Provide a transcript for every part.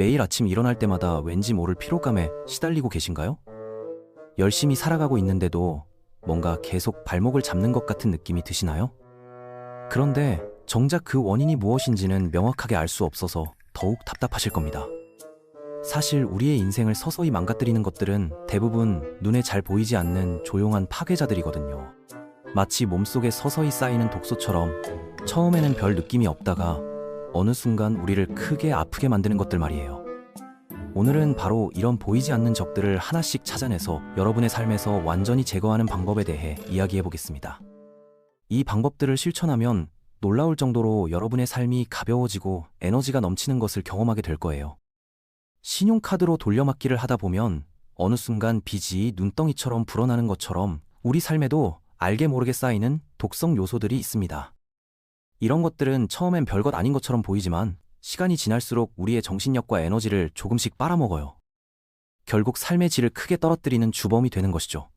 매일 아침 일어날 때마다 왠지 모를 피로감에 시달리고 계신가요? 열심히 살아가고 있는데도 뭔가 계속 발목을 잡는 것 같은 느낌이 드시나요? 그런데 정작 그 원인이 무엇인지는 명확하게 알 수 없어서 더욱 답답하실 겁니다. 사실 우리의 인생을 서서히 망가뜨리는 것들은 대부분 눈에 잘 보이지 않는 조용한 파괴자들이거든요. 마치 몸속에 서서히 쌓이는 독소처럼 처음에는 별 느낌이 없다가 어느 순간 우리를 크게 아프게 만드는 것들 말이에요. 오늘은 바로 이런 보이지 않는 적들을 하나씩 찾아내서 여러분의 삶에서 완전히 제거하는 방법에 대해 이야기해 보겠습니다. 이 방법들을 실천하면 놀라울 정도로 여러분의 삶이 가벼워지고 에너지가 넘치는 것을 경험하게 될 거예요. 신용카드로 돌려막기를 하다 보면 어느 순간 빚이 눈덩이처럼 불어나는 것처럼 우리 삶에도 알게 모르게 쌓이는 독성 요소들이 있습니다. 이런 것들은 처음엔 별것 아닌 것처럼 보이지만 시간이 지날수록 우리의 정신력과 에너지를 조금씩 빨아먹어요. 결국 삶의 질을 크게 떨어뜨리는 주범이 되는 것이죠.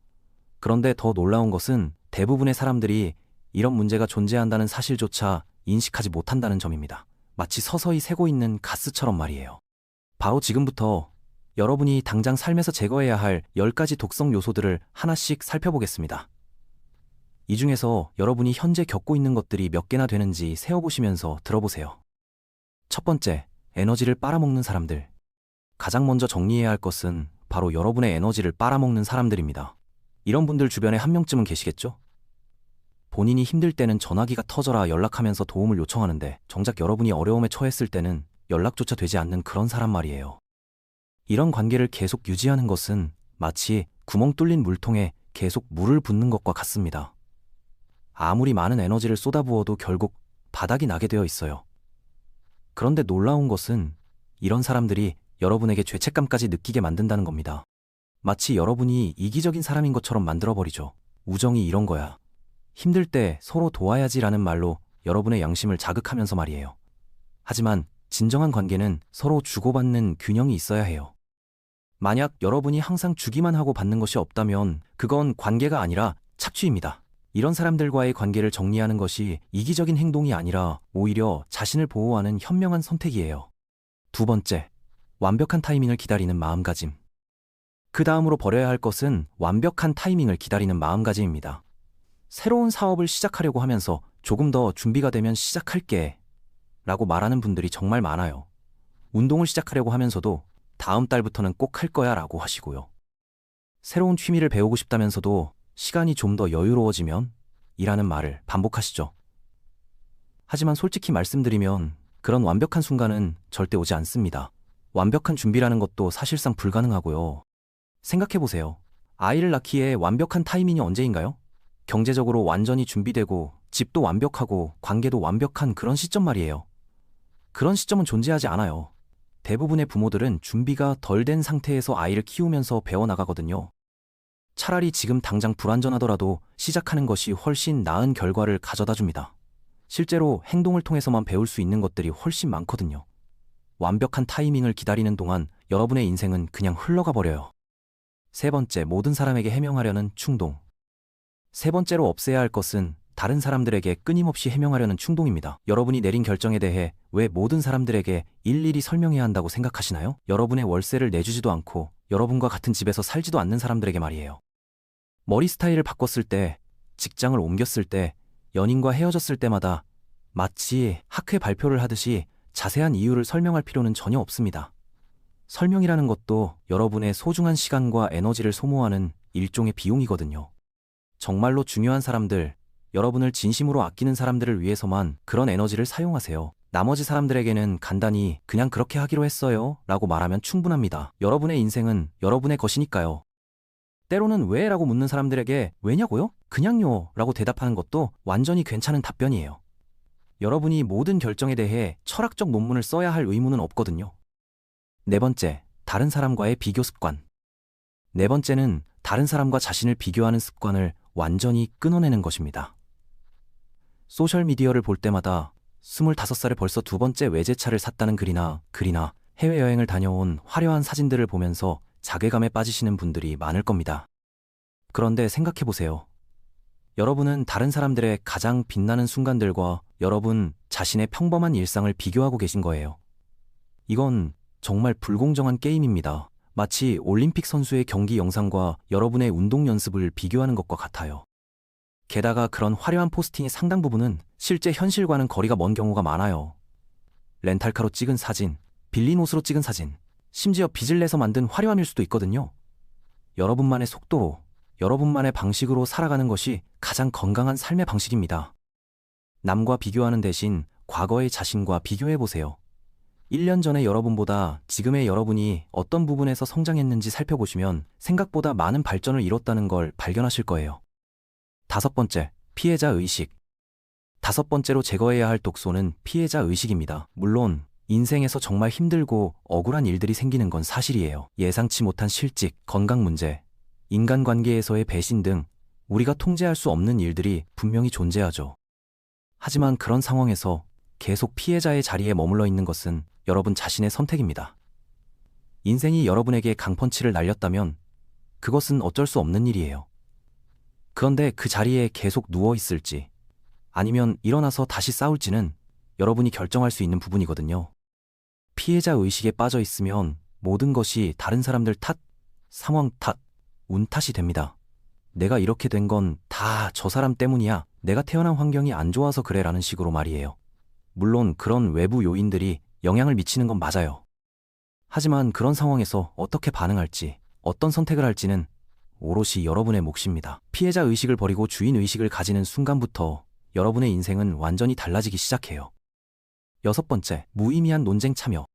그런데 더 놀라운 것은 대부분의 사람들이 이런 문제가 존재한다는 사실조차 인식하지 못한다는 점입니다. 마치 서서히 새고 있는 가스처럼 말이에요. 바로 지금부터 여러분이 당장 삶에서 제거해야 할 10가지 독성 요소들을 하나씩 살펴보겠습니다. 이 중에서 여러분이 현재 겪고 있는 것들이 몇 개나 되는지 세어보시면서 들어보세요. 첫 번째, 에너지를 빨아먹는 사람들. 가장 먼저 정리해야 할 것은 바로 여러분의 에너지를 빨아먹는 사람들입니다. 이런 분들 주변에 한 명쯤은 계시겠죠? 본인이 힘들 때는 전화기가 터져라 연락하면서 도움을 요청하는데 정작 여러분이 어려움에 처했을 때는 연락조차 되지 않는 그런 사람 말이에요. 이런 관계를 계속 유지하는 것은 마치 구멍 뚫린 물통에 계속 물을 붓는 것과 같습니다. 아무리 많은 에너지를 쏟아부어도 결국 바닥이 나게 되어 있어요. 그런데 놀라운 것은 이런 사람들이 여러분에게 죄책감까지 느끼게 만든다는 겁니다. 마치 여러분이 이기적인 사람인 것처럼 만들어버리죠. 우정이 이런 거야. 힘들 때 서로 도와야지라는 말로 여러분의 양심을 자극하면서 말이에요. 하지만 진정한 관계는 서로 주고받는 균형이 있어야 해요. 만약 여러분이 항상 주기만 하고 받는 것이 없다면 그건 관계가 아니라 착취입니다. 이런 사람들과의 관계를 정리하는 것이 이기적인 행동이 아니라 오히려 자신을 보호하는 현명한 선택이에요. 두 번째, 완벽한 타이밍을 기다리는 마음가짐. 그 다음으로 버려야 할 것은 완벽한 타이밍을 기다리는 마음가짐입니다. 새로운 사업을 시작하려고 하면서 조금 더 준비가 되면 시작할게 라고 말하는 분들이 정말 많아요. 운동을 시작하려고 하면서도 다음 달부터는 꼭 할 거야 라고 하시고요. 새로운 취미를 배우고 싶다면서도 시간이 좀 더 여유로워지면 이라는 말을 반복하시죠. 하지만 솔직히 말씀드리면 그런 완벽한 순간은 절대 오지 않습니다. 완벽한 준비라는 것도 사실상 불가능하고요. 생각해보세요. 아이를 낳기에 완벽한 타이밍이 언제인가요? 경제적으로 완전히 준비되고 집도 완벽하고 관계도 완벽한 그런 시점 말이에요. 그런 시점은 존재하지 않아요. 대부분의 부모들은 준비가 덜 된 상태에서 아이를 키우면서 배워나가거든요. 차라리 지금 당장 불완전하더라도 시작하는 것이 훨씬 나은 결과를 가져다 줍니다. 실제로 행동을 통해서만 배울 수 있는 것들이 훨씬 많거든요. 완벽한 타이밍을 기다리는 동안 여러분의 인생은 그냥 흘러가 버려요. 세 번째, 모든 사람에게 해명하려는 충동. 세 번째로 없애야 할 것은 다른 사람들에게 끊임없이 해명하려는 충동입니다. 여러분이 내린 결정에 대해 왜 모든 사람들에게 일일이 설명해야 한다고 생각하시나요? 여러분의 월세를 내주지도 않고 여러분과 같은 집에서 살지도 않는 사람들에게 말이에요. 머리 스타일을 바꿨을 때, 직장을 옮겼을 때, 연인과 헤어졌을 때마다 마치 학회 발표를 하듯이 자세한 이유를 설명할 필요는 전혀 없습니다. 설명이라는 것도 여러분의 소중한 시간과 에너지를 소모하는 일종의 비용이거든요. 정말로 중요한 사람들, 여러분을 진심으로 아끼는 사람들을 위해서만 그런 에너지를 사용하세요. 나머지 사람들에게는 간단히 그냥 그렇게 하기로 했어요 라고 말하면 충분합니다. 여러분의 인생은 여러분의 것이니까요. 때로는 왜? 라고 묻는 사람들에게 왜냐고요? 그냥요 라고 대답하는 것도 완전히 괜찮은 답변이에요. 여러분이 모든 결정에 대해 철학적 논문을 써야 할 의무는 없거든요. 네 번째, 다른 사람과의 비교 습관. 네 번째는 다른 사람과 자신을 비교하는 습관을 완전히 끊어내는 것입니다. 소셜미디어를 볼 때마다 25살에 벌써 두 번째 외제차를 샀다는 글이나 글이나 해외여행을 다녀온 화려한 사진들을 보면서 자괴감에 빠지시는 분들이 많을 겁니다. 그런데 생각해 보세요. 여러분은 다른 사람들의 가장 빛나는 순간들과 여러분 자신의 평범한 일상을 비교하고 계신 거예요. 이건 정말 불공정한 게임입니다. 마치 올림픽 선수의 경기 영상과 여러분의 운동 연습을 비교하는 것과 같아요. 게다가 그런 화려한 포스팅의 상당 부분은 실제 현실과는 거리가 먼 경우가 많아요. 렌탈카로 찍은 사진, 빌린 옷으로 찍은 사진, 심지어 빚을 내서 만든 화려함일 수도 있거든요. 여러분만의 속도로, 여러분만의 방식으로 살아가는 것이 가장 건강한 삶의 방식입니다. 남과 비교하는 대신 과거의 자신과 비교해 보세요. 1년 전의 여러분보다 지금의 여러분이 어떤 부분에서 성장했는지 살펴보시면 생각보다 많은 발전을 이뤘다는 걸 발견하실 거예요. 다섯 번째, 피해자 의식. 다섯 번째로 제거해야 할 독소는 피해자 의식입니다. 물론, 인생에서 정말 힘들고 억울한 일들이 생기는 건 사실이에요. 예상치 못한 실직, 건강 문제, 인간관계에서의 배신 등 우리가 통제할 수 없는 일들이 분명히 존재하죠. 하지만 그런 상황에서 계속 피해자의 자리에 머물러 있는 것은 여러분 자신의 선택입니다. 인생이 여러분에게 강펀치를 날렸다면 그것은 어쩔 수 없는 일이에요. 그런데 그 자리에 계속 누워 있을지 아니면 일어나서 다시 싸울지는 여러분이 결정할 수 있는 부분이거든요. 피해자 의식에 빠져 있으면 모든 것이 다른 사람들 탓, 상황 탓, 운 탓이 됩니다. 내가 이렇게 된 건 다 저 사람 때문이야. 내가 태어난 환경이 안 좋아서 그래 라는 식으로 말이에요. 물론 그런 외부 요인들이 영향을 미치는 건 맞아요. 하지만 그런 상황에서 어떻게 반응할지, 어떤 선택을 할지는 오롯이 여러분의 몫입니다. 피해자 의식을 버리고 주인 의식을 가지는 순간부터 여러분의 인생은 완전히 달라지기 시작해요. 여섯 번째, 무의미한 논쟁 참여.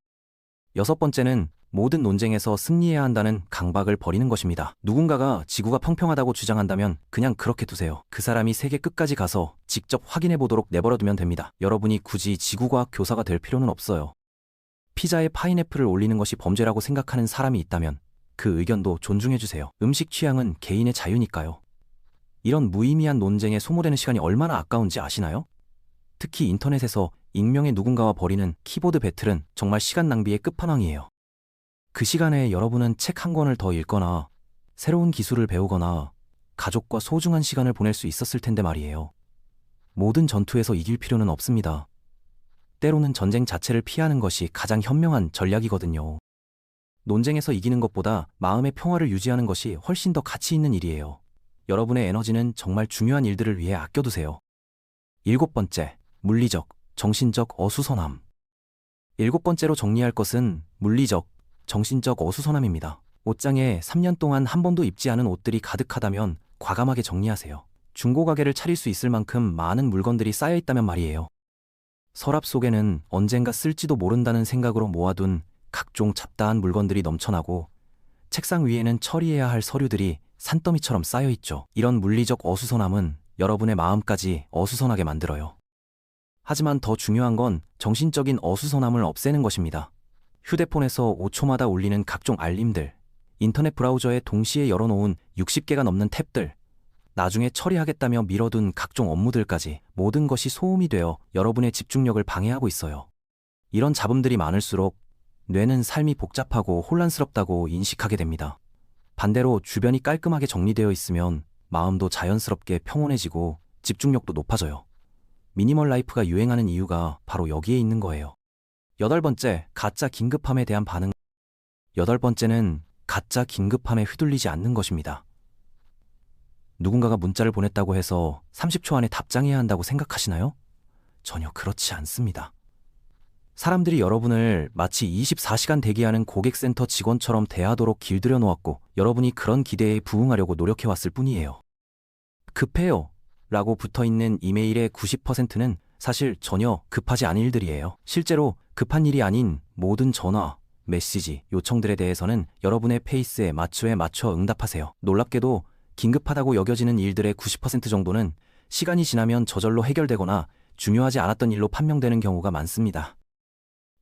여섯 번째는 모든 논쟁에서 승리해야 한다는 강박을 버리는 것입니다. 누군가가 지구가 평평하다고 주장한다면 그냥 그렇게 두세요. 그 사람이 세계 끝까지 가서 직접 확인해 보도록 내버려 두면 됩니다. 여러분이 굳이 지구과학 교사가 될 필요는 없어요. 피자에 파인애플을 올리는 것이 범죄라고 생각하는 사람이 있다면 그 의견도 존중해 주세요. 음식 취향은 개인의 자유니까요. 이런 무의미한 논쟁에 소모되는 시간이 얼마나 아까운지 아시나요? 특히 인터넷에서 익명의 누군가와 벌이는 키보드 배틀은 정말 시간 낭비의 끝판왕이에요. 그 시간에 여러분은 책 한 권을 더 읽거나 새로운 기술을 배우거나 가족과 소중한 시간을 보낼 수 있었을 텐데 말이에요. 모든 전투에서 이길 필요는 없습니다. 때로는 전쟁 자체를 피하는 것이 가장 현명한 전략이거든요. 논쟁에서 이기는 것보다 마음의 평화를 유지하는 것이 훨씬 더 가치 있는 일이에요. 여러분의 에너지는 정말 중요한 일들을 위해 아껴두세요. 일곱 번째, 물리적, 정신적 어수선함. 일곱 번째로 정리할 것은 물리적, 정신적 어수선함입니다. 옷장에 3년 동안 한 번도 입지 않은 옷들이 가득하다면 과감하게 정리하세요. 중고 가게를 차릴 수 있을 만큼 많은 물건들이 쌓여 있다면 말이에요. 서랍 속에는 언젠가 쓸지도 모른다는 생각으로 모아둔 각종 잡다한 물건들이 넘쳐나고 책상 위에는 처리해야 할 서류들이 산더미처럼 쌓여 있죠. 이런 물리적 어수선함은 여러분의 마음까지 어수선하게 만들어요. 하지만 더 중요한 건 정신적인 어수선함을 없애는 것입니다. 휴대폰에서 5초마다 울리는 각종 알림들, 인터넷 브라우저에 동시에 열어놓은 60개가 넘는 탭들, 나중에 처리하겠다며 미뤄둔 각종 업무들까지 모든 것이 소음이 되어 여러분의 집중력을 방해하고 있어요. 이런 잡음들이 많을수록 뇌는 삶이 복잡하고 혼란스럽다고 인식하게 됩니다. 반대로 주변이 깔끔하게 정리되어 있으면 마음도 자연스럽게 평온해지고 집중력도 높아져요. 미니멀 라이프가 유행하는 이유가 바로 여기에 있는 거예요. 여덟 번째, 가짜 긴급함에 대한 반응. 여덟 번째는 가짜 긴급함에 휘둘리지 않는 것입니다. 누군가가 문자를 보냈다고 해서 30초 안에 답장해야 한다고 생각하시나요? 전혀 그렇지 않습니다. 사람들이 여러분을 마치 24시간 대기하는 고객센터 직원처럼 대하도록 길들여 놓았고 여러분이 그런 기대에 부응하려고 노력해왔을 뿐이에요. 급해요. 라고 붙어 있는 이메일의 90%는 사실 전혀 급하지 않은 일들이에요. 실제로 급한 일이 아닌 모든 전화, 메시지, 요청들에 대해서는 여러분의 페이스에 맞춰에 맞춰 응답하세요. 놀랍게도 긴급하다고 여겨지는 일들의 90% 정도는 시간이 지나면 저절로 해결되거나 중요하지 않았던 일로 판명되는 경우가 많습니다.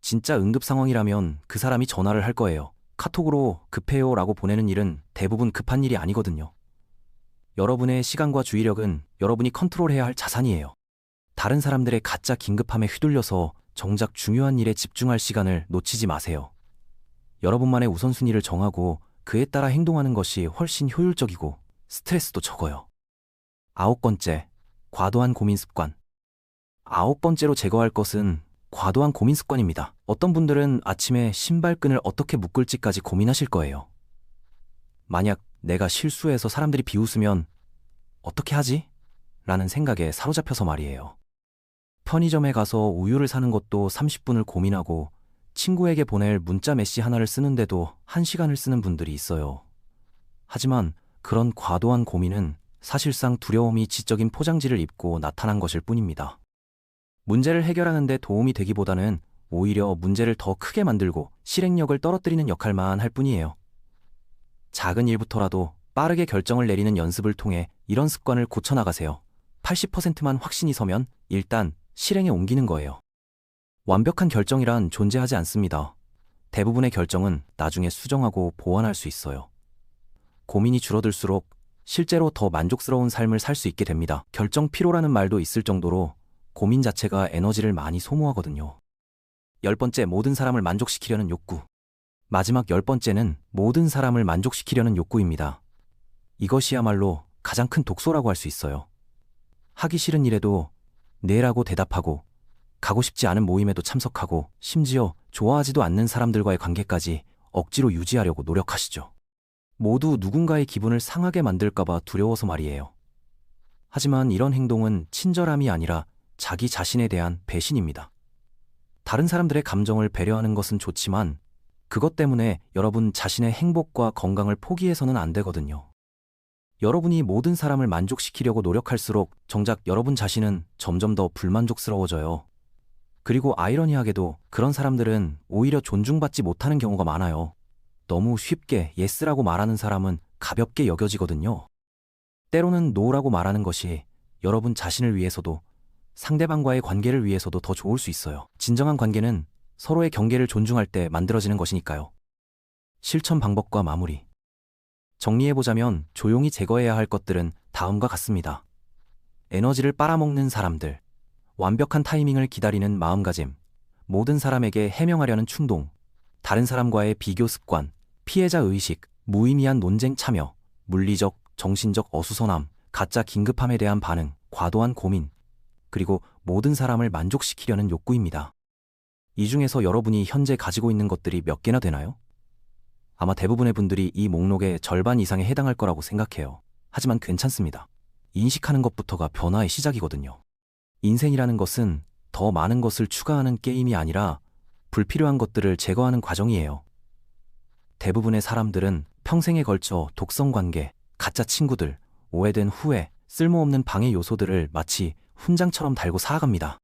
진짜 응급 상황이라면 그 사람이 전화를 할 거예요. 카톡으로 급해요 라고 보내는 일은 대부분 급한 일이 아니거든요. 여러분의 시간과 주의력은 여러분이 컨트롤해야 할 자산이에요. 다른 사람들의 가짜 긴급함에 휘둘려서 정작 중요한 일에 집중할 시간을 놓치지 마세요. 여러분만의 우선순위를 정하고 그에 따라 행동하는 것이 훨씬 효율적이고 스트레스도 적어요. 아홉 번째, 과도한 고민 습관. 아홉 번째로 제거할 것은 과도한 고민 습관입니다. 어떤 분들은 아침에 신발끈을 어떻게 묶을지까지 고민하실 거예요. 만약 내가 실수해서 사람들이 비웃으면 어떻게 하지? 라는 생각에 사로잡혀서 말이에요. 편의점에 가서 우유를 사는 것도 30분을 고민하고 친구에게 보낼 문자 메시 하나를 쓰는데도 1시간을 쓰는 분들이 있어요. 하지만 그런 과도한 고민은 사실상 두려움이 지적인 포장지를 입고 나타난 것일 뿐입니다. 문제를 해결하는 데 도움이 되기보다는 오히려 문제를 더 크게 만들고 실행력을 떨어뜨리는 역할만 할 뿐이에요. 작은 일부터라도 빠르게 결정을 내리는 연습을 통해 이런 습관을 고쳐나가세요. 80%만 확신이 서면 일단 실행에 옮기는 거예요. 완벽한 결정이란 존재하지 않습니다. 대부분의 결정은 나중에 수정하고 보완할 수 있어요. 고민이 줄어들수록 실제로 더 만족스러운 삶을 살 수 있게 됩니다. 결정 피로라는 말도 있을 정도로 고민 자체가 에너지를 많이 소모하거든요. 열 번째, 모든 사람을 만족시키려는 욕구. 마지막 열 번째는 모든 사람을 만족시키려는 욕구입니다. 이것이야말로 가장 큰 독소라고 할 수 있어요. 하기 싫은 일에도 네라고 대답하고 가고 싶지 않은 모임에도 참석하고 심지어 좋아하지도 않는 사람들과의 관계까지 억지로 유지하려고 노력하시죠. 모두 누군가의 기분을 상하게 만들까봐 두려워서 말이에요. 하지만 이런 행동은 친절함이 아니라 자기 자신에 대한 배신입니다. 다른 사람들의 감정을 배려하는 것은 좋지만 그것 때문에 여러분 자신의 행복과 건강을 포기해서는 안 되거든요. 여러분이 모든 사람을 만족시키려고 노력할수록 정작 여러분 자신은 점점 더 불만족스러워져요. 그리고 아이러니하게도 그런 사람들은 오히려 존중받지 못하는 경우가 많아요. 너무 쉽게 예스라고 말하는 사람은 가볍게 여겨지거든요. 때로는 노라고 말하는 것이 여러분 자신을 위해서도 상대방과의 관계를 위해서도 더 좋을 수 있어요. 진정한 관계는 서로의 경계를 존중할 때 만들어지는 것이니까요. 실천 방법과 마무리. 정리해보자면 조용히 제거해야 할 것들은 다음과 같습니다. 에너지를 빨아먹는 사람들, 완벽한 타이밍을 기다리는 마음가짐, 모든 사람에게 해명하려는 충동, 다른 사람과의 비교 습관, 피해자 의식, 무의미한 논쟁 참여, 물리적, 정신적 어수선함, 가짜 긴급함에 대한 반응, 과도한 고민, 그리고 모든 사람을 만족시키려는 욕구입니다. 이 중에서 여러분이 현재 가지고 있는 것들이 몇 개나 되나요? 아마 대부분의 분들이 이 목록의 절반 이상에 해당할 거라고 생각해요. 하지만 괜찮습니다. 인식하는 것부터가 변화의 시작이거든요. 인생이라는 것은 더 많은 것을 추가하는 게임이 아니라 불필요한 것들을 제거하는 과정이에요. 대부분의 사람들은 평생에 걸쳐 독성 관계, 가짜 친구들, 오해된 후회, 쓸모없는 방해 요소들을 마치 훈장처럼 달고 살아갑니다.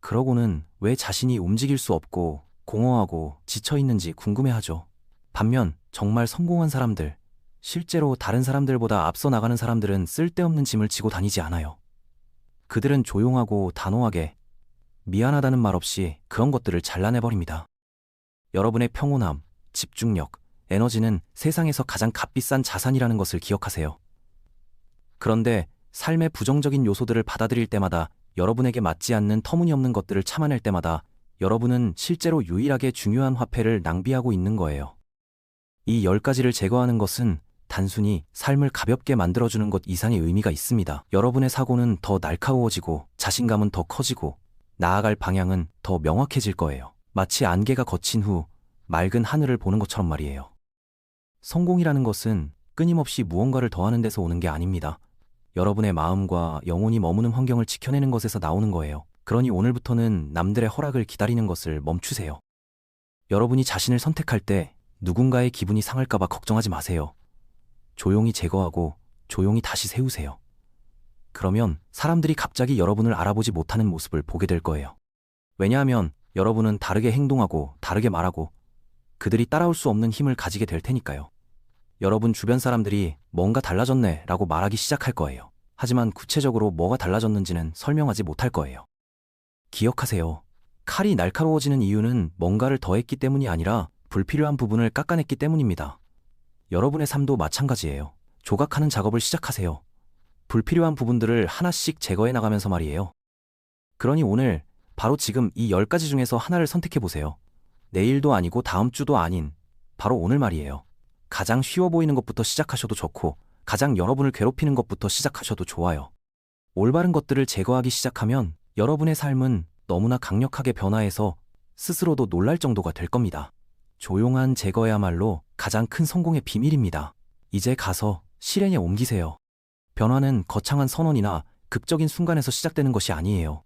그러고는 왜 자신이 움직일 수 없고 공허하고 지쳐 있는지 궁금해하죠. 반면 정말 성공한 사람들, 실제로 다른 사람들보다 앞서 나가는 사람들은 쓸데없는 짐을 지고 다니지 않아요. 그들은 조용하고 단호하게 미안하다는 말 없이 그런 것들을 잘라내버립니다. 여러분의 평온함, 집중력, 에너지는 세상에서 가장 값비싼 자산이라는 것을 기억하세요. 그런데 삶의 부정적인 요소들을 받아들일 때마다 여러분에게 맞지 않는 터무니없는 것들을 참아낼 때마다 여러분은 실제로 유일하게 중요한 화폐를 낭비하고 있는 거예요. 이열 가지를 제거하는 것은 단순히 삶을 가볍게 만들어주는 것 이상의 의미가 있습니다. 여러분의 사고는 더 날카로워지고 자신감은 더 커지고 나아갈 방향은 더 명확해질 거예요. 마치 안개가 거친 후 맑은 하늘을 보는 것처럼 말이에요. 성공이라는 것은 끊임없이 무언가를 더하는 데서 오는 게 아닙니다. 여러분의 마음과 영혼이 머무는 환경을 지켜내는 것에서 나오는 거예요. 그러니 오늘부터는 남들의 허락을 기다리는 것을 멈추세요. 여러분이 자신을 선택할 때 누군가의 기분이 상할까봐 걱정하지 마세요. 조용히 제거하고 조용히 다시 세우세요. 그러면 사람들이 갑자기 여러분을 알아보지 못하는 모습을 보게 될 거예요. 왜냐하면 여러분은 다르게 행동하고 다르게 말하고 그들이 따라올 수 없는 힘을 가지게 될 테니까요. 여러분 주변 사람들이 뭔가 달라졌네 라고 말하기 시작할 거예요. 하지만 구체적으로 뭐가 달라졌는지는 설명하지 못할 거예요. 기억하세요. 칼이 날카로워지는 이유는 뭔가를 더했기 때문이 아니라 불필요한 부분을 깎아냈기 때문입니다. 여러분의 삶도 마찬가지예요. 조각하는 작업을 시작하세요. 불필요한 부분들을 하나씩 제거해 나가면서 말이에요. 그러니 오늘 바로 지금 이 10가지 중에서 하나를 선택해 보세요. 내일도 아니고 다음 주도 아닌 바로 오늘 말이에요. 가장 쉬워 보이는 것부터 시작하셔도 좋고 가장 여러분을 괴롭히는 것부터 시작하셔도 좋아요. 올바른 것들을 제거하기 시작하면 여러분의 삶은 너무나 강력하게 변화해서 스스로도 놀랄 정도가 될 겁니다. 조용한 제거야말로 가장 큰 성공의 비밀입니다. 이제 가서 실행에 옮기세요. 변화는 거창한 선언이나 극적인 순간에서 시작되는 것이 아니에요.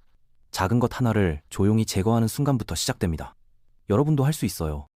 작은 것 하나를 조용히 제거하는 순간부터 시작됩니다. 여러분도 할 수 있어요.